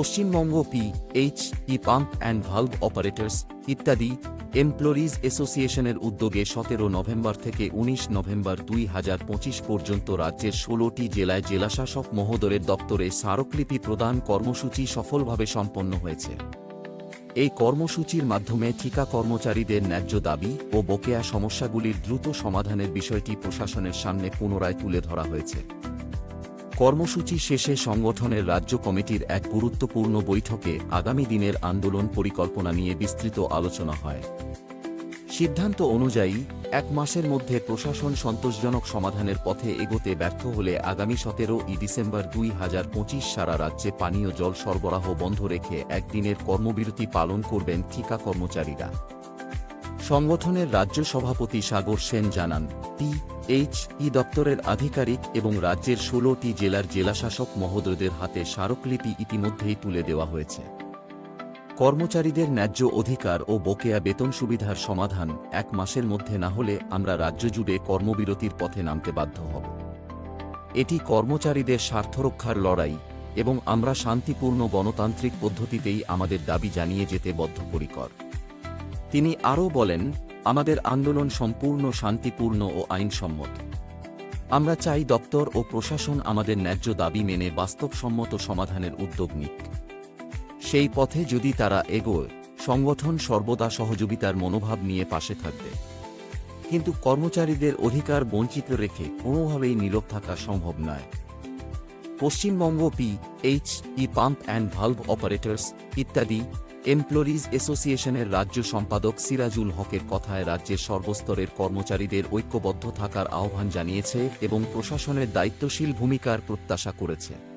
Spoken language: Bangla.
Paschimbanga P H E pump and valve operators ইত্যাদি এমপ্লয়িজ অ্যাসোসিয়েশনের উদ্যোগে সতেরো নভেম্বর থেকে উনিশ নভেম্বর দুই হাজার পঁচিশ পর্যন্ত রাজ্যের ষোলোটি জেলায় জেলাশাসক মহোদরের দপ্তরে স্মারকলিপি প্রদান কর্মসূচি সফলভাবে সম্পন্ন হয়েছে। এই কর্মসূচির মাধ্যমে ঠিকা কর্মচারীদের ন্যায্য দাবি ও বকেয়া সমস্যাগুলির দ্রুত সমাধানের বিষয়টি প্রশাসনের সামনে পুনরায় তুলে ধরা হয়েছে। কর্মসূচি শেষে সংগঠনের রাজ্য কমিটির এক গুরুত্বপূর্ণ বৈঠকে আগামী দিনের আন্দোলন পরিকল্পনা নিয়ে বিস্তৃত আলোচনা হয়। সিদ্ধান্ত অনুযায়ী, এক মাসের মধ্যে প্রশাসন সন্তোষজনক সমাধানের পথে এগোতে ব্যর্থ হলে আগামী সতেরো ই ডিসেম্বর দুই হাজার পঁচিশ সারা রাজ্যে পানীয় জল সরবরাহ বন্ধ রেখে একদিনের কর্মবিরতি পালন করবেন ঠিকা কর্মচারীরা। সংগঠনের রাজ্য সভাপতি সাগর সেন জানান, টি এইচ ই দপ্তরের আধিকারিক এবং রাজ্যের ষোলোটি জেলার জেলাশাসক মহোদয়দের হাতে স্মারকলিপি ইতিমধ্যেই তুলে দেওয়া হয়েছে। কর্মচারীদের ন্যায্য অধিকার ও বকেয়া বেতন সুবিধার সমাধান এক মাসের মধ্যে না হলে আমরা রাজ্য জুড়ে কর্মবিরতির পথে নামতে বাধ্য হব। এটি কর্মচারীদের স্বার্থরক্ষার লড়াই এবং আমরা শান্তিপূর্ণ গণতান্ত্রিক পদ্ধতিতেই আমাদের দাবি জানিয়ে যেতে বদ্ধপরিকর। তিনি আরও বলেন আমাদের আন্দোলন সম্পূর্ণ শান্তিপূর্ণ ও আইনসম্মত। আমরা চাই দপ্তর ও প্রশাসন আমাদের ন্যায্য দাবি মেনে বাস্তবসম্মত সমাধানের উদ্যোগ নিক। সেই পথে যদি তারা এগোয়, সংগঠন সর্বদা সহযোগিতার মনোভাব নিয়ে পাশে থাকবে। কিন্তু কর্মচারীদের অধিকার বঞ্চিত রেখে কোনোভাবেই নীরব থাকা সম্ভব নয়। Paschimbanga P H E pump and valve operators ইত্যাদি এমপ্লয়িজ অ্যাসোসিয়েশনের রাজ্য সম্পাদক সিরাজুল হকের কথায় রাজ্যের সর্বস্তরের কর্মচারীদের ঐক্যবদ্ধ থাকার আহ্বান জানিয়েছে এবং প্রশাসনের দায়িত্বশীল ভূমিকার প্রত্যাশা করেছে।